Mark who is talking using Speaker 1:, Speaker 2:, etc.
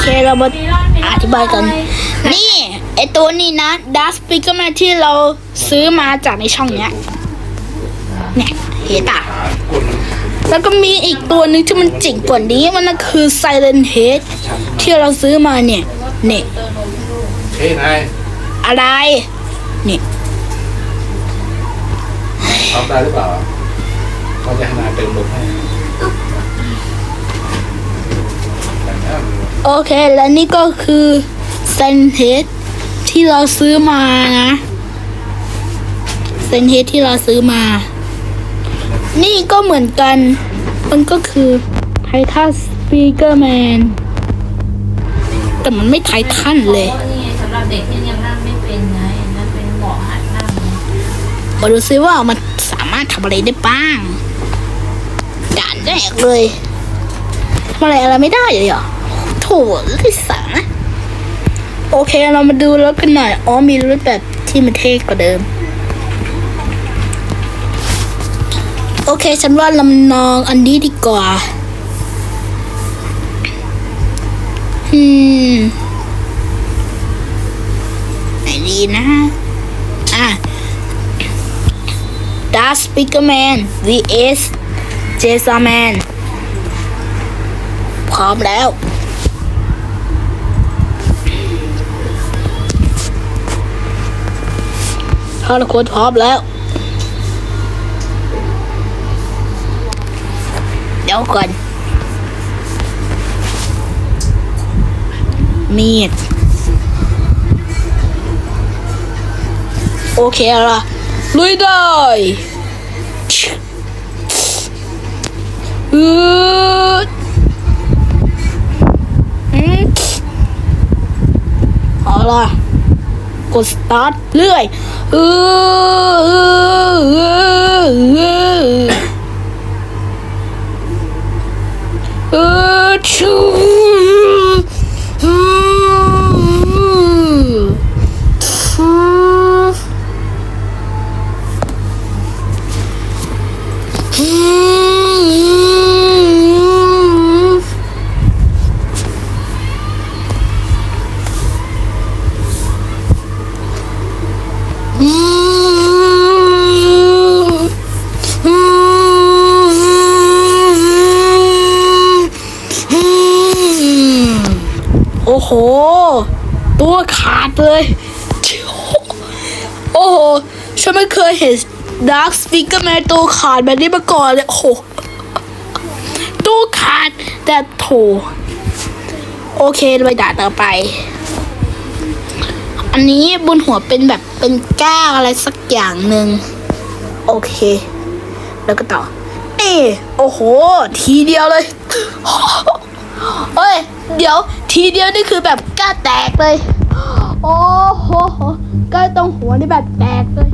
Speaker 1: เคเรามาอธิบายกัน นี่ไอตัวนี้นะดัสปิกเกอร์แมที่เราซื้อมาจากในช่องเนี้ยเนี่ยเห็นปะแล้วก็มีอีกตัวหนึงที่มันเจิ๋งกว่านี้มันก็คือ Silent Head ที่เราซื้อมาเนี่ยเนี่ย
Speaker 2: เฮ้ยนาย
Speaker 1: อะไรนี่
Speaker 2: ทำได้หรือเปล่าเขาจะให้นายเติมลมให้
Speaker 1: โอเค และนี่ก็คือเซนเฮดที่เราซื้อมานะเซนเฮดที่เราซื้อมา นี่ก็เหมือนกัน มันก็คือไททันสปีกเกอร์แมนแต่มันไม่ไททันเลย
Speaker 3: สำหรับเด็กที่ยังนั่งไม่เป็นไงนั่นเป็นหมอหัดนั่ง
Speaker 1: มาดูซิว่ามันสามารถทำอะไรได้บ้างด่านแรกเลยทำอะไรอะไรไม่ได้เลยเหรอ ลิสาโอเคเรามาดูรถกันหน่อย อ๋อมีรถแบบที่มันเท่กว่าเดิม โอเคฉันว่าลำนองอันนี้ดีกว่าอืมไหนดีนะ อะ Dark Speaker Man vs Jason Man พร้อมแล้ว ถ้าทุกคนพร้อมแล้ว เดี๋ยวก่อน มีด โอเคละลุยได้ กดสตาร์ทเรื่อยออออือชู โอ้โห ตัวขาดเลย โอ้โห ฉันไม่เคยเห็นดาร์คสปีกเกอร์แมนตัวขาดแบบนี้มาก่อนเลยโอ้โหตัวขาดแต่โถ โอเคไปด่าต่อไป อันนี้บนหัวเป็นแบบเป็นแก้างอะไรสักอย่างหนึ่ง โอเค แล้วก็ต่อ โอ้โห ทีเดียวเลย เฮ้ย เดี๋ยว ทีเดียวนี่คือแบบก้าแตกเลย โอ้โหก้าตรงหัวนี่แบบแตกเลย